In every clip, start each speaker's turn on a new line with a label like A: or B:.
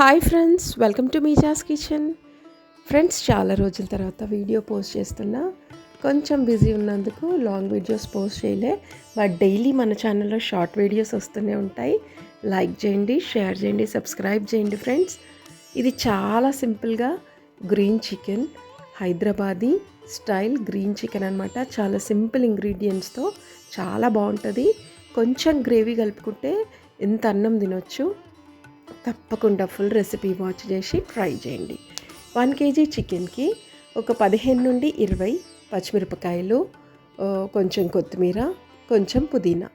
A: Hi friends welcome to మీజాస్ kitchen. Friends చాలా రోజుల తర్వాత వీడియో పోస్ట్ చేస్తున్నా కొంచెం బిజీ ఉన్నందుకు లాంగ్ వీడియోస్ పోస్ట్ చేయలే బట్ డైలీ మన ఛానల్లో షార్ట్ వీడియోస్ వస్తూనే ఉంటాయి. లైక్ చేయండి షేర్ చేయండి సబ్స్క్రైబ్ చేయండి ఫ్రెండ్స్. ఇది చాలా సింపుల్గా green chicken Hyderabadi style green chicken అనమాట చాలా సింపుల్ ఇంగ్రీడియంట్స్తో చాలా బాగుంటుంది. కొంచెం గ్రేవీ కలుపుకుంటే ఎంత అన్నం తినొచ్చు. తప్పకుండా ఫుల్ రెసిపీ వాచ్ చేసి ట్రై చేయండి. వన్ కేజీ చికెన్కి ఒక పదిహేను నుండి ఇరవై పచ్చిమిరపకాయలు కొంచెం కొత్తిమీర కొంచెం పుదీనా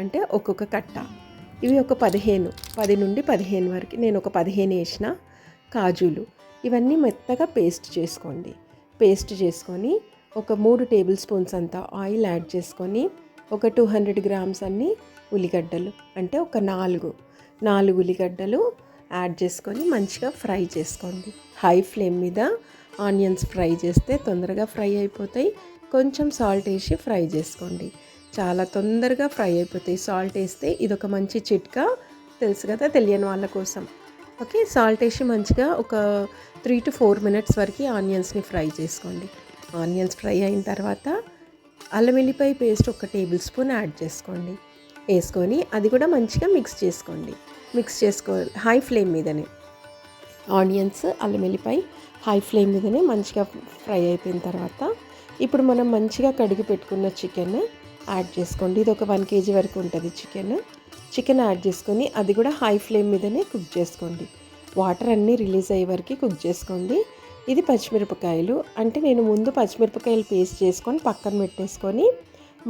A: అంటే ఒక్కొక్క కట్ట. ఇవి ఒక పదిహేను పది నుండి పదిహేను వరకు నేను ఒక పదిహేను వేసిన కాజులు. ఇవన్నీ మెత్తగా పేస్ట్ చేసుకోండి. పేస్ట్ చేసుకొని ఒక మూడు టేబుల్ స్పూన్స్ అంత ఆయిల్ యాడ్ చేసుకొని ఒక టూ హండ్రెడ్ గ్రామ్స్ అన్ని ఉల్లిగడ్డలు అంటే ఒక నాలుగు నాలుగు ఉల్లిగడ్డలు యాడ్ చేసుకొని మంచిగా ఫ్రై చేసుకోండి. హై ఫ్లేమ్ మీద ఆనియన్స్ ఫ్రై చేస్తే తొందరగా ఫ్రై అయిపోతాయి. కొంచెం సాల్ట్ వేసి ఫ్రై చేసుకోండి. చాలా తొందరగా ఫ్రై అయిపోతాయి. సాల్ట్ వేస్తే ఇది ఒక మంచి చిట్కా. తెలుసు కదా తెలియని వాళ్ళ కోసం. ఓకే సాల్ట్ వేసి మంచిగా ఒక త్రీ టు ఫోర్ మినిట్స్ వరకు ఆనియన్స్ని ఫ్రై చేసుకోండి. ఆనియన్స్ ఫ్రై అయిన తర్వాత అల్లం వెల్లిపాయ పేస్ట్ ఒక టేబుల్ స్పూన్ యాడ్ చేసుకోండి. వేసుకొని అది కూడా మంచిగా మిక్స్ చేసుకోండి. మిక్స్ చేసుకో హై ఫ్లేమ్ మీదనే. ఆనియన్స్ అల్లం వెల్లిపాయ హై ఫ్లేమ్ మీదనే మంచిగా ఫ్రై అయిపోయిన తర్వాత ఇప్పుడు మనం మంచిగా కడిగి పెట్టుకున్న చికెన్ యాడ్ చేసుకోండి. ఇది ఒక వన్ కేజీ వరకు ఉంటుంది చికెన్ చికెన్ యాడ్ చేసుకొని అది కూడా హై ఫ్లేమ్ మీదనే కుక్ చేసుకోండి. వాటర్ అన్నీ రిలీజ్ అయ్యే వరకు కుక్ చేసుకోండి. ఇది పచ్చిమిరపకాయలు. అంటే నేను ముందు పచ్చిమిరపకాయలు పేస్ట్ చేసుకొని పక్కన పెట్టేసుకొని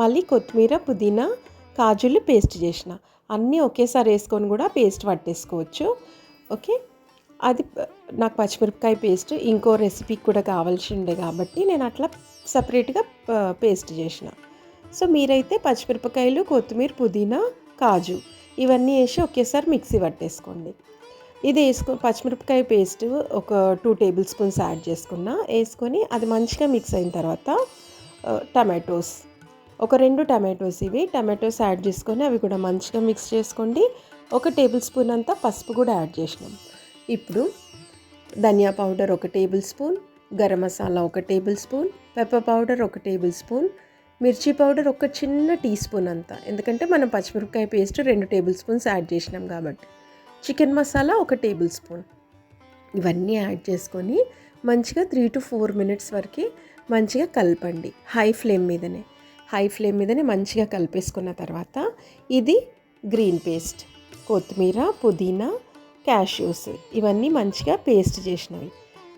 A: మళ్ళీ కొత్తిమీర పుదీనా కాజులు పేస్ట్ చేసిన. అన్నీ ఒకేసారి వేసుకొని కూడా పేస్ట్ పట్టేసుకోవచ్చు. ఓకే? అది నాకు పచ్చిమిరపకాయ పేస్ట్ ఇంకో రెసిపీకి కూడా కావాల్సి ఉండే కాబట్టి నేను అట్లా సపరేట్గా పేస్ట్ చేసిన. సో మీరైతే పచ్చిమిరపకాయలు కొత్తిమీర పుదీనా కాజు ఇవన్నీ వేసి ఒకేసారి మిక్సీ పట్టేసుకోండి. ఇది వేసుకో పచ్చిమిరపకాయ పేస్ట్ ఒక టూ టేబుల్ స్పూన్స్ యాడ్ చేసుకున్నా. వేసుకొని అది మంచిగా మిక్స్ అయిన తర్వాత టమాటోస్ ఒక రెండు టమాటోస్ ఇవి. టమాటోస్ యాడ్ చేసుకొని అవి కూడా మంచిగా మిక్స్ చేసుకోండి. ఒక టేబుల్ స్పూన్ అంతా పసుపు కూడా యాడ్ చేసినాం. ఇప్పుడు ధనియా పౌడర్ ఒక టేబుల్ స్పూన్ గరం మసాలా ఒక టేబుల్ స్పూన్ పెప్పర్ పౌడర్ ఒక టేబుల్ స్పూన్ మిర్చి పౌడర్ ఒక చిన్న టీ స్పూన్ అంతా. ఎందుకంటే మనం పచ్చిమిరపకాయ పేస్ట్ రెండు టేబుల్ స్పూన్స్ యాడ్ చేసినాం కాబట్టి. చికెన్ మసాలా ఒక టేబుల్ స్పూన్. ఇవన్నీ యాడ్ చేసుకొని మంచిగా త్రీ టు ఫోర్ మినిట్స్ వరకు మంచిగా కలపండి. హై ఫ్లేమ్ మీదనే. హై ఫ్లేమ్ మీదనే మంచిగా కలిపేసుకున్న తర్వాత ఇది గ్రీన్ పేస్ట్ కొత్తిమీర పుదీనా క్యాష్యూస్ ఇవన్నీ మంచిగా పేస్ట్ చేసినవి.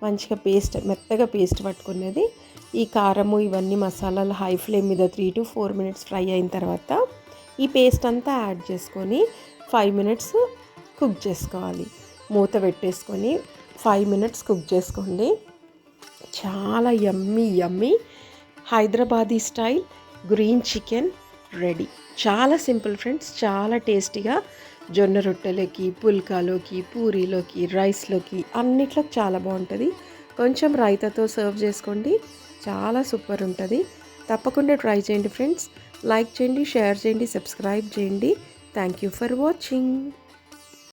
A: మంచిగా పేస్ట్ మెత్తగా పేస్ట్ పట్టుకునేది ఈ కారము ఇవన్నీ మసాలాలు హై ఫ్లేమ్ మీద three to four minutes fry అయిన తర్వాత ఈ పేస్ట్ అంతా యాడ్ చేసుకొని ఫైవ్ మినిట్స్ కుక్ చేసుకోవాలి. మూత పెట్టేసుకొని ఫైవ్ మినిట్స్ కుక్ చేసుకోండి. చాలా yummy yummy Hyderabadi style green chicken ready చాలా సింపుల్ ఫ్రెండ్స్ చాలా టేస్టీగా జొన్న రొట్టెలకి పుల్కాలోకి పూరీలోకి రైస్లోకి అన్నిట్లో చాలా బాగుంటుంది. కొంచెం రైతాతో సర్వ్ చేసుకోండి. చాలా సూపర్ ఉంటుంది. తప్పకుండా ట్రై చేయండి ఫ్రెండ్స్ లైక్ చేయండి షేర్ చేయండి సబ్స్క్రైబ్ చేయండి. Thank you for watching